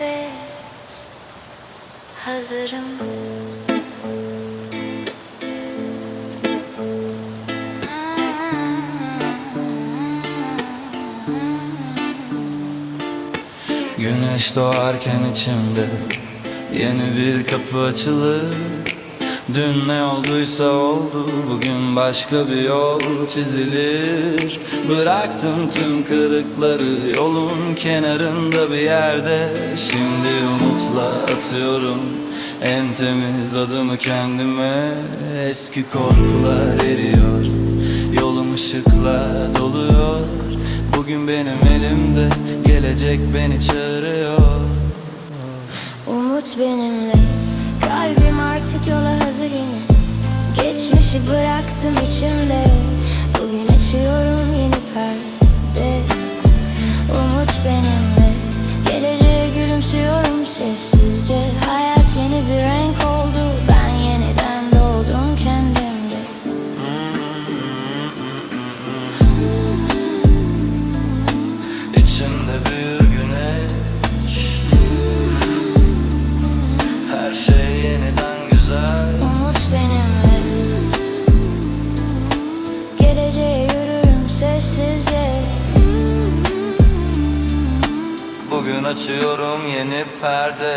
nefes hazırım. Güneş doğarken içimde Yeni bir kapı açılır Dün ne olduysa oldu Bugün başka bir yol çizilir. Bıraktım tüm kırıkları Yolun kenarında bir yerde. Şimdi umutla atıyorum En temiz adımı kendime. Eski korkular eriyor Yolum ışıkla doluyor. Bugün benim elimde Gelecek beni çağırıyor. Umut benimle bıraktım içimde. Bugün açıyorum yeni perde açıyorum yeni perde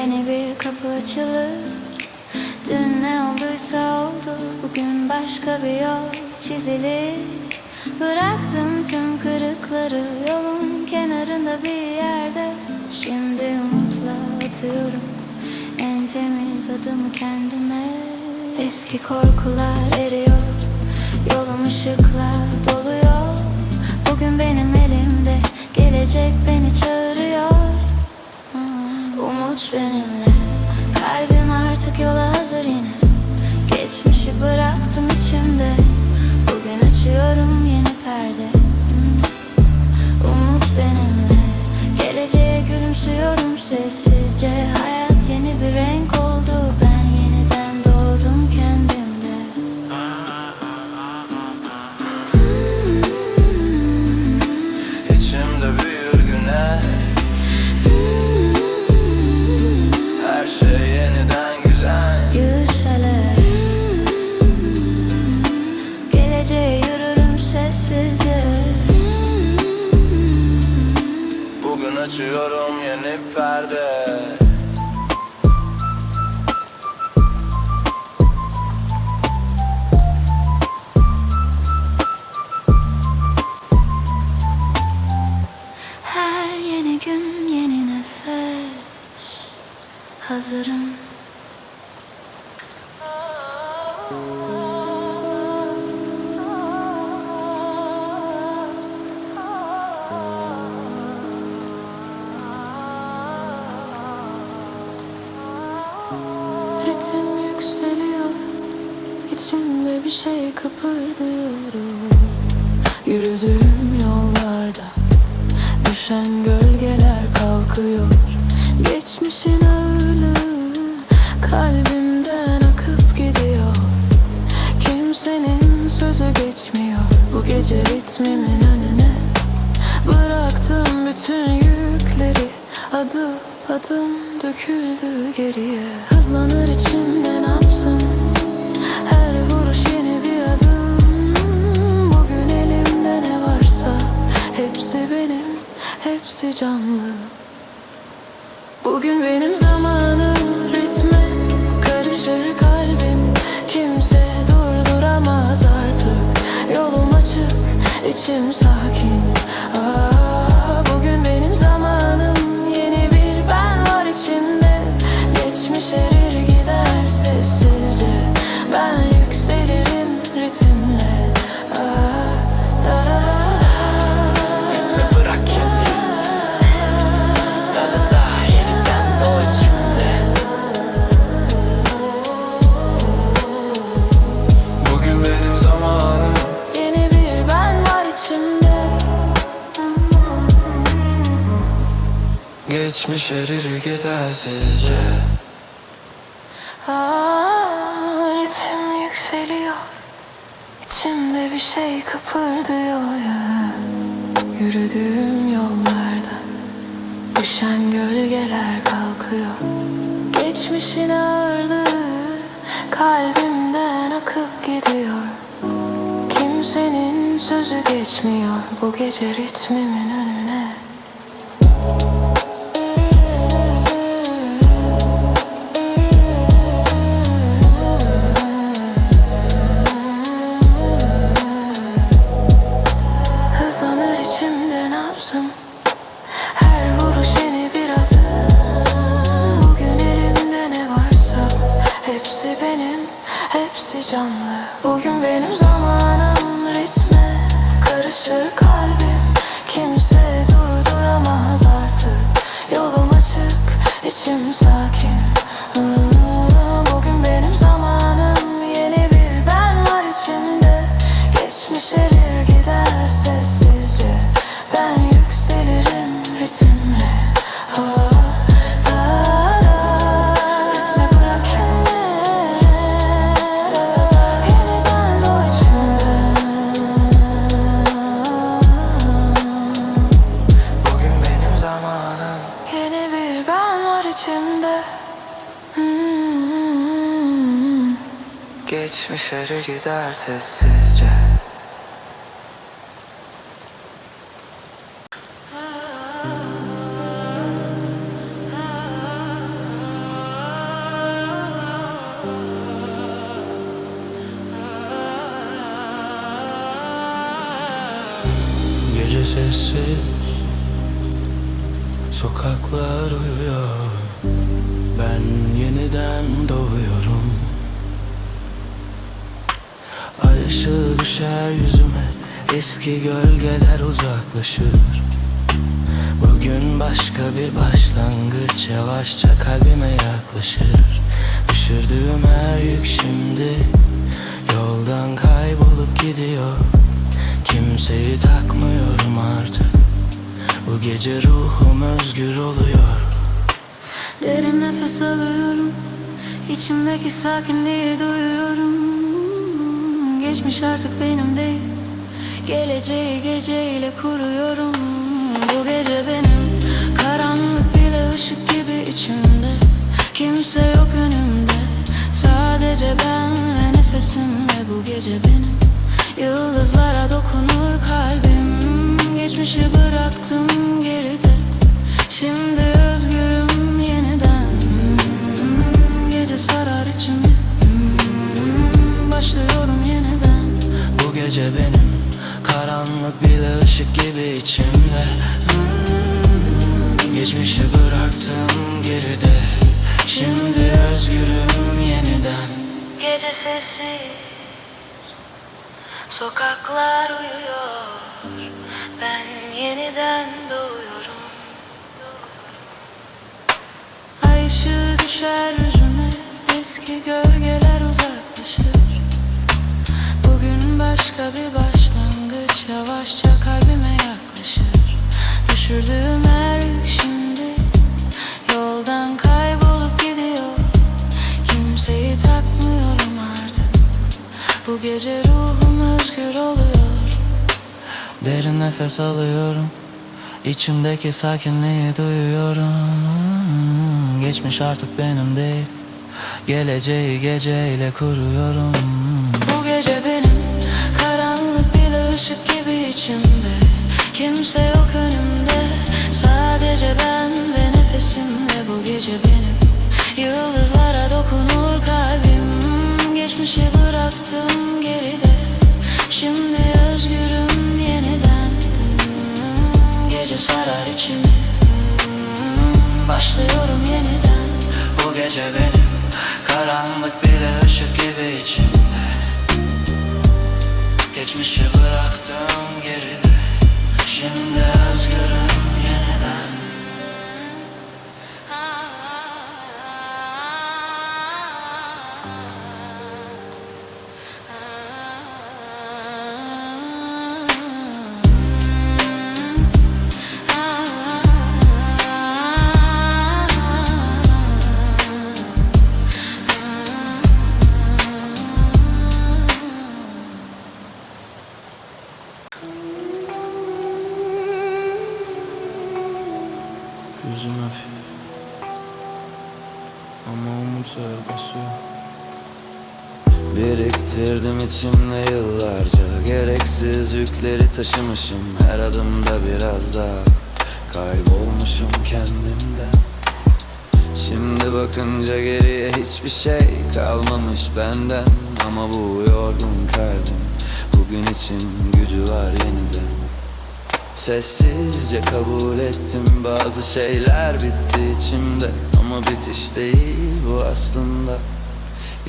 Yeni bir kapı açılır. Dün ne olduysa oldu. Bugün başka bir yol çizilir. Bıraktım tüm kırıkları Yolun kenarında bir yerde. Şimdi umutla atıyorum En temiz adımı kendime. Eski korkular eriyor Yolum ışıkla doluyor. Bugün benim elimde Gelecek beni çağırıyor Umut benimle. Kalbim artık yola hazır yine. Geçmişi bıraktım içimde. Bugün açıyorum yeni perde. Umut benimle. Geleceğe gülümsüyorum sessizce. Hayat Hazırım Ritim yükseliyor İçimde bir şey kıpırdıyorum Yürüdüğüm yollarda Düşen gölgeler kalkıyor Geçmişin ağırlığı Kalbimden akıp gidiyor. Kimsenin sözü geçmiyor. Bu gece ritmimin önüne Bıraktım bütün yükleri. Adım adım döküldü geriye. Hızlanır içimde nabzım Her vuruş yeni bir adım. Bugün elimde ne varsa Hepsi benim, hepsi canlı Bugün benim zamanım ritme Karışır kalbim. Kimse durduramaz artık. Yolum açık, içim sakin Geçmiş erir gider sizce? Aa, ritim yükseliyor. İçimde bir şey kıpırdıyor ya. Yürüdüğüm yollarda Düşen gölgeler kalkıyor. Geçmişin ağırlığı Kalbimden akıp gidiyor. Kimsenin sözü geçmiyor Bu gece ritmimin önüne hepsi canlı. Bugün benim zamanım ritme Karışır kalbim. Kimse durduramaz artık. Yolum açık, içim sakin. Bugün benim zamanım. Yeni bir ben var içimde. Geçmiş erir gider sessizce Geçmiş erir gider sessizce ışığı düşer yüzüme Eski gölgeler uzaklaşır. Bugün başka bir başlangıç Yavaşça kalbime yaklaşır. Düşürdüğüm her yük şimdi Yoldan kaybolup gidiyor. Kimseyi takmıyorum artık. Bu gece ruhum özgür oluyor. Derin nefes alıyorum. İçimdeki sakinliği duyuyorum Geçmiş artık benim değil. Geleceği geceyle kuruyorum. Bu gece benim. Karanlık bile ışık gibi içimde. Kimse yok önümde. Sadece ben ve nefesimle bu gece benim. Yıldızlara dokunur kalbim. Geçmişi bıraktım geride. Şimdi özgürüm yeniden. Gece sarar içimi. Başlıyorum gece benim. Karanlık bile ışık gibi içimde. Hmm, Geçmişi bıraktım geride. Şimdi özgürüm yeniden. Gece sessiz Sokaklar uyuyor. Ben yeniden doğuyorum. Ay ışığı düşer yüzüme Eski gölgeler uzaklaşır başka bir başlangıç. Yavaşça kalbime yaklaşır. Düşürdüğüm her yük şimdi Yoldan kaybolup gidiyor. Kimseyi takmıyorum artık. Bu gece ruhum özgür oluyor. Derin nefes alıyorum. İçimdeki sakinliği duyuyorum. Geçmiş artık benim değil. Geleceği geceyle kuruyorum ışık gibi içimde. Kimse yok önümde. Sadece ben ve nefesimle bu gece benim. Yıldızlara dokunur kalbim. Geçmişi bıraktım geride. Şimdi özgürüm yeniden. Gece sarar içimi. Başlıyorum yeniden. Bu gece benim. Karanlık bile ışık gibi içimde. Geçmişi içimde yıllarca Gereksiz yükleri taşımışım. Her adımda biraz daha Kaybolmuşum kendimden. Şimdi bakınca geriye hiçbir şey kalmamış benden. Ama bu yorgun kalbim Bugün için gücü var yeniden. Sessizce kabul ettim bazı şeyler bitti içimde. Ama bitiş değil bu aslında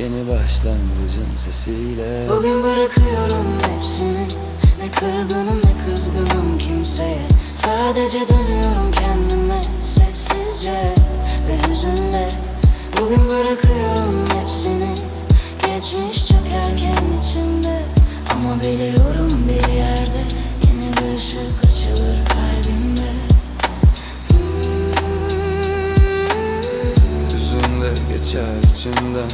Yeni başlangıcın sesiyle. Bugün bırakıyorum hepsini. Ne kırgınım ne kızgınım kimseye. Sadece dönüyorum kendime Sessizce ve hüzünle. Bugün bırakıyorum hepsini. Geçmiş çökerken içimde. Ama biliyorum bir yerde Yeni bir ışık açılır kalbimde. Hüzün de geçer içimden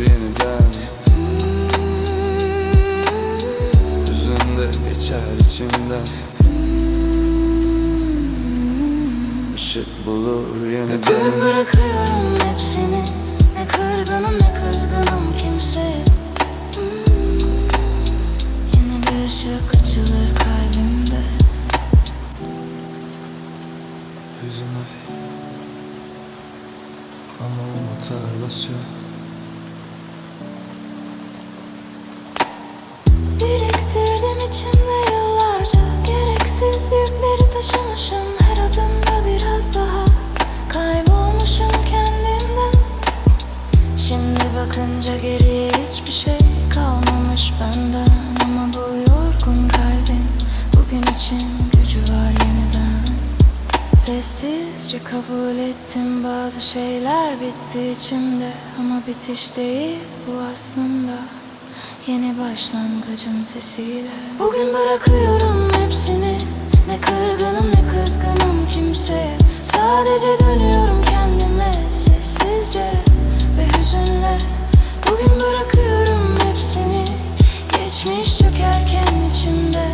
yeniden. Hüzün de geçer içimden. Işık bulur yeniden. Bugün bırakıyorum hepsini Ne kırgınım ne kızgınım kimseye Hmm. Yeni bir ışık açılır kalbimde. Hüzün hafif. Ama umut ağır basıyor taşımışım Her adımda biraz daha. Kaybolmuşum kendimden. Şimdi bakınca geriye hiçbir şey kalmamış benden. Ama bu yorgun kalbin Bugün için gücü var yeniden. Sessizce kabul ettim bazı şeyler bitti içimde. Ama bitiş değil bu aslında. Yeni başlangıcın sesiyle. Bugün bırakıyorum hepsini Ne kırgınım ne kızgınım kimseye Sadece dönüyorum kendime Sessizce ve hüzünle. Bugün bırakıyorum hepsini. Geçmiş çökerken içimde.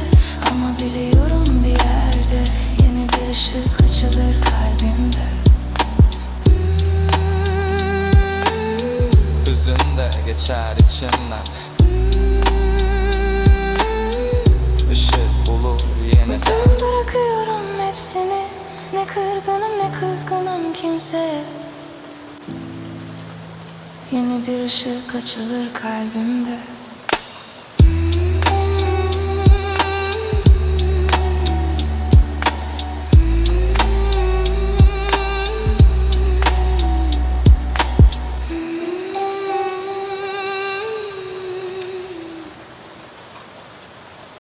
Ama biliyorum bir yerde Yeni bir ışık açılır kalbimde. Hüzün de geçer içimden Ne kırgınım ne kızgınım kimseye Yeni bir ışık açılır kalbimde